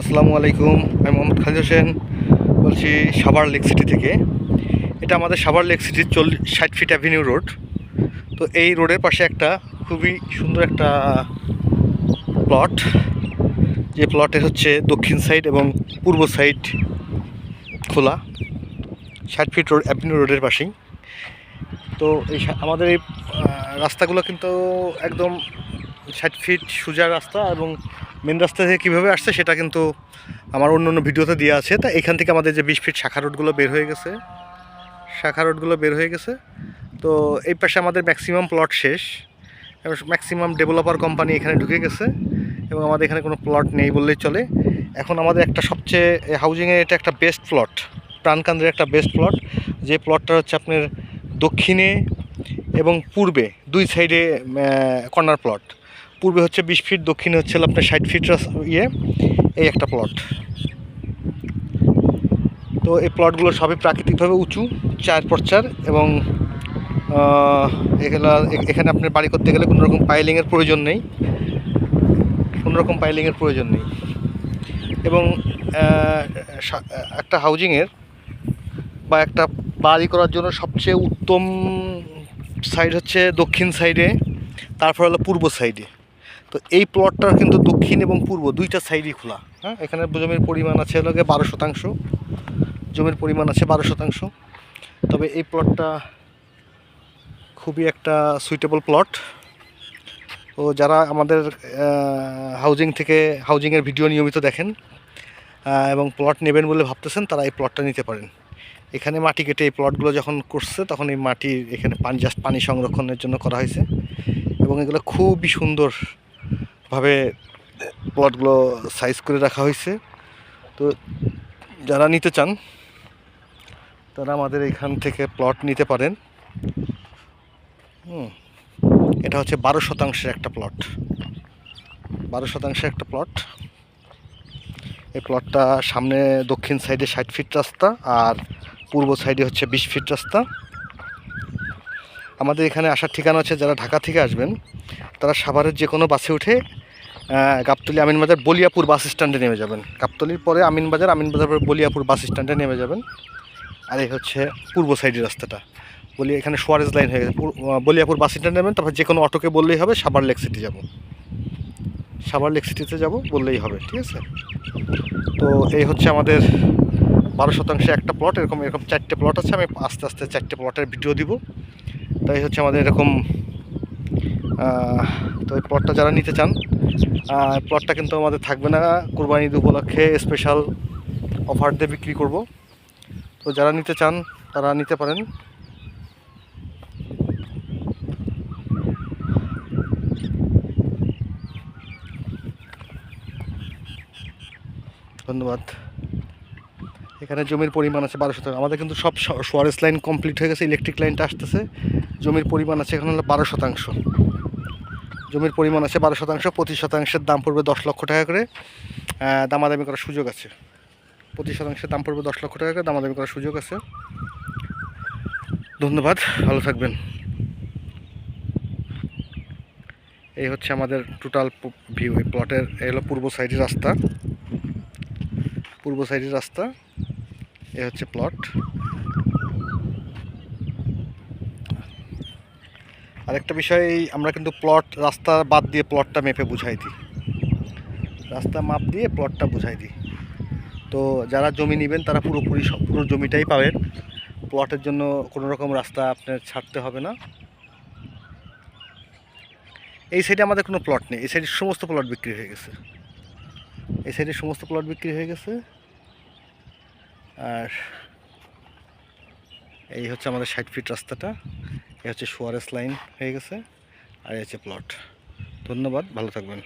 আসসালামু আলাইকুম, আমি মোহাম্মদ খালিদ হোসেন, বলছি সাভার লেক সিটি থেকে। এটা আমাদের সাভার লেক সিটির চল্লিশ ষাট ফিট অ্যাভিনিউ রোড। তো এই রোডের পাশে একটা খুবই সুন্দর একটা প্লট, যে প্লটে হচ্ছে দক্ষিণ সাইড এবং পূর্ব সাইড খোলা, ষাট ফিট রোড, অ্যাভিনিউ রোডের পাশেই। তো এই আমাদের এই রাস্তাগুলো কিন্তু একদম ষাট ফিট সোজা রাস্তা এবং মেন রাস্তা থেকে কীভাবে আসছে সেটা কিন্তু আমার অন্য অন্য ভিডিওতে দেওয়া আছে। তা এখান থেকে আমাদের যে বিশ ফিট শাখা রোডগুলো বের হয়ে গেছে। শাখা রোডগুলো বের হয়ে গেছে। তো এই পাশে আমাদের ম্যাক্সিমাম প্লট শেষ। ম্যাক্সিমাম ডেভেলপার কোম্পানি এখানে ঢুকে গেছে। এবং আমাদের এখানে কোনো প্লট নেই বললেই চলে। এখন আমাদের একটা সবচেয়ে হাউজিংয়ের এটা একটা বেস্ট প্লট প্রাণকান্দের একটা বেস্ট প্লট যে প্লটটা হচ্ছে আপনার দক্ষিণে এবং পূর্বে দুই সাইডে কর্নার প্লট পূর্বে হচ্ছে বিশ ফিট দক্ষিণে হচ্ছে আপনার ষাট ফিট ইয়ে এই একটা প্লট তো এই প্লটগুলো সবই প্রাকৃতিকভাবে উঁচু, চার পর চার এবং এখানে আপনার বাড়ি করতে গেলে কোনো রকম পাইলিংয়ের প্রয়োজন নেই। কোনো রকম পাইলিংয়ের প্রয়োজন নেই। এবং একটা হাউজিংয়ের বা একটা বাড়ি করার জন্য সবচেয়ে উত্তম সাইড হচ্ছে দক্ষিণ সাইডে তারপর হলো পূর্ব সাইডে তো এই প্লটটার কিন্তু দক্ষিণ এবং পূর্ব দুইটা সাইডই খোলা হ্যাঁ? এখানে জমির পরিমাণ আছে হলো বারো শতাংশ। জমির পরিমাণ আছে বারো শতাংশ। তবে এই প্লটটা খুবই একটা সুইটেবল প্লট তো যারা আমাদের হাউজিং থেকে হাউজিংয়ের ভিডিও নিয়মিত দেখেন এবং প্লট নেবেন বলে ভাবতেছেন, তারা এই প্লটটা নিতে পারেন। এখানে মাটি কেটে এই প্লটগুলো যখন করছে, তখন এই মাটি এখানে পানি জাস্ট পানি সংরক্ষণের জন্য করা হয়েছে। এবং এগুলো খুবই সুন্দরভাবে প্লটগুলো সাইজ করে রাখা হয়েছে। তো যারা নিতে চান, তারা আমাদের এখান থেকে প্লট নিতে পারেন। এটা হচ্ছে বারো শতাংশের একটা প্লট বারো শতাংশের একটা প্লট এই প্লটটা সামনে দক্ষিণ সাইডে ষাট ফিট রাস্তা আর পূর্ব সাইডে হচ্ছে বিশ ফিট রাস্তা। আমাদের এখানে আসার ঠিকানা হচ্ছে যারা ঢাকা থেকে আসবেন, তারা সাভারের যে কোনো বাসে উঠে গাবতলি আমিনবাজার বলিয়াপুর বাস স্ট্যান্ডে নেমে যাবেন। গাবতলির পরে আমিনবাজার আমিনবাজার পরে বলিয়াপুর বাস স্ট্যান্ডে নেমে যাবেন। আর এই হচ্ছে পূর্ব সাইডের রাস্তাটা। বলি এখানে সোয়ারেজ লাইন হয়ে গেছে। বলিয়াপুর বাস স্ট্যান্ডে নেবেন, তারপর যে কোনো অটোকে বললেই হবে, সাভার লেক সিটি যাব। সাভার লেক সিটিতে যাব, বললেই হবে, ঠিক আছে? তো এই হচ্ছে আমাদের বারো শতাংশে একটা প্লট এরকম এরকম চারটে প্লট আছে, আমি আস্তে আস্তে চারটে প্লটের ভিডিও দিব। তাই হচ্ছে আমাদের এরকম তো এই প্লটটা যারা নিতে চান প্লটটা কিন্তু আমাদের থাকবে না। কুরবানি ঈদ উপলক্ষে স্পেশাল অফার দিয়ে বিক্রি করব। তো যারা নিতে চান, তারা নিতে পারেন। ধন্যবাদ। এখানে জমির পরিমাণ আছে বারো শতাংশ আমাদের কিন্তু সব সোয়ারেস লাইন কমপ্লিট হয়ে গেছে, ইলেকট্রিক লাইনটা আসতেছে। জমির পরিমাণ আছে এখানে হলো বারো শতাংশ। জমির পরিমাণ আছে বারো শতাংশ, পঁচিশ শতাংশের দাম পড়বে দশ লক্ষ টাকা করে। দামাদামি করার সুযোগ আছে। পঁচিশ শতাংশের দাম পড়বে দশ লক্ষ টাকা করে, দামাদামি করার সুযোগ আছে। ধন্যবাদ, ভালো থাকবেন। এই হচ্ছে আমাদের টোটাল ভিউ এই প্লটের এই হলো পূর্ব সাইডের রাস্তা। পূর্ব সাইডের রাস্তা। এ হচ্ছে প্লট আরেকটা বিষয়, আমরা কিন্তু প্লট রাস্তা বাদ দিয়ে প্লটটা মেপে বুঝাই দিই। রাস্তা মাপ দিয়ে প্লটটা বুঝাই দিই। তো যারা জমি নেবেন, তারা পুরোপুরি সব, পুরো জমিটাই পাবেন। প্লটের জন্য কোনো রকম রাস্তা আপনার ছাড়তে হবে না। এই সাইডে আমাদের কোনো প্লট নেই। এই সাইডে সমস্ত প্লট বিক্রি হয়ে গেছে। এই সাইডে সমস্ত প্লট বিক্রি হয়ে গেছে। আর এই হচ্ছে আমাদের ষাট ফিট রাস্তাটা। এই হচ্ছে সোয়ারেস লাইন হয়ে গেছে, আর এই হচ্ছে প্লট ধন্যবাদ, ভালো থাকবেন।